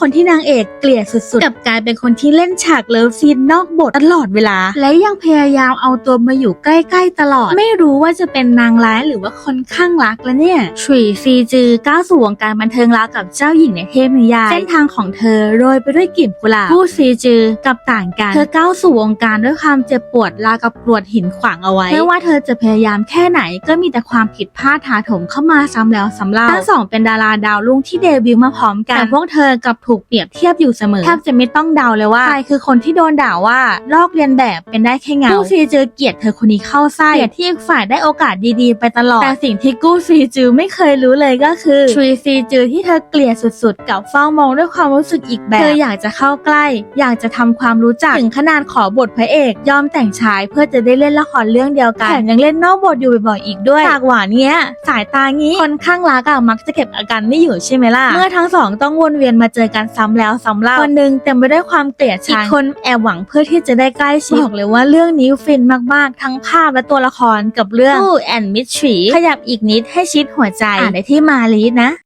คนที่นางเอกเกลียดสุดๆกลับกลายเป็นคนที่เล่นฉากเลิฟซีนนอกบทตลอดเวลา และยังพยายามเอาตัวมาอยู่ใกล้ๆตลอด ไม่รู้ว่าจะเป็นนางร้ายหรือว่าคนข้างรักแล้วเนี่ยชุยซีจือก้าวสู่วงการบันเทิงราวกับเจ้าหญิงในเทพนิยายเส้นทางของเธอโรยไปด้วยกลิ่นกุหลาบผู้ซีจือกับต่างกัน เธอก้าวสู่วงการด้วยความเจ็บปวดราวกับกรวดหินขวางเอาไว้ ไม่ว่าเธอจะพยายามแค่ไหนก็มีแต่ความผิดพลาดถาโถมเข้ามาซ้ำแล้วซ้ำเล่าทั้งสองเป็นดาราดาวรุ่งที่เดบิวต์มาพร้อมกันแต่พวกเธอกลับถูกเปรียบเทียบอยู่เสมอแทบจะไม่ต้องเดาเลยว่าใครคือคนที่โดนด่าว่าลอกเลียนแบบเป็นได้แค่เงากู้ซีจือเกลียดเธอคนนี้เข้าไส้เกลียดที่อีกฝ่ายได้โอกาสดีๆ ไปตลอดแต่สิ่งที่กู้ซีจือไม่เคยรู้เลยก็คือชุยซีจือที่เธอเกลียดสุดๆ กับเฝ้ามองด้วยความรู้สึกอีกแบบเธออยากจะเข้าใกล้ อยากจะทำความรู้จักถึงขนาดขอบทพระเอก ยอมแต่งชายเพื่อจะได้เล่นละครเรื่องเดียวกันแถมยังเล่นนอกบทอยู่บ่อยๆอีกด้วยฉากหวานเนี้ย สายตางี้คนข้างรักอะมักจะเก็บอาการไม่อยู่ใช่ไหมล่ะเมื่อทั้งสองต้องวนเวียนมาเจอกันซ้ำแล้วซ้ำเล่าคนหนึงเต็มไปด้วยความเกลียดชังอีกคนแอบหวังเพื่อที่จะได้ใกล้ชิดบอกเลยว่าเรื่องนี้ฟินมากๆ ทั้งภาพและตัวละครกับเรื่องคู่แอนมิทรีขยับอีกนิดให้ชิดหัวใจอ่านได้ที่มาลีนะ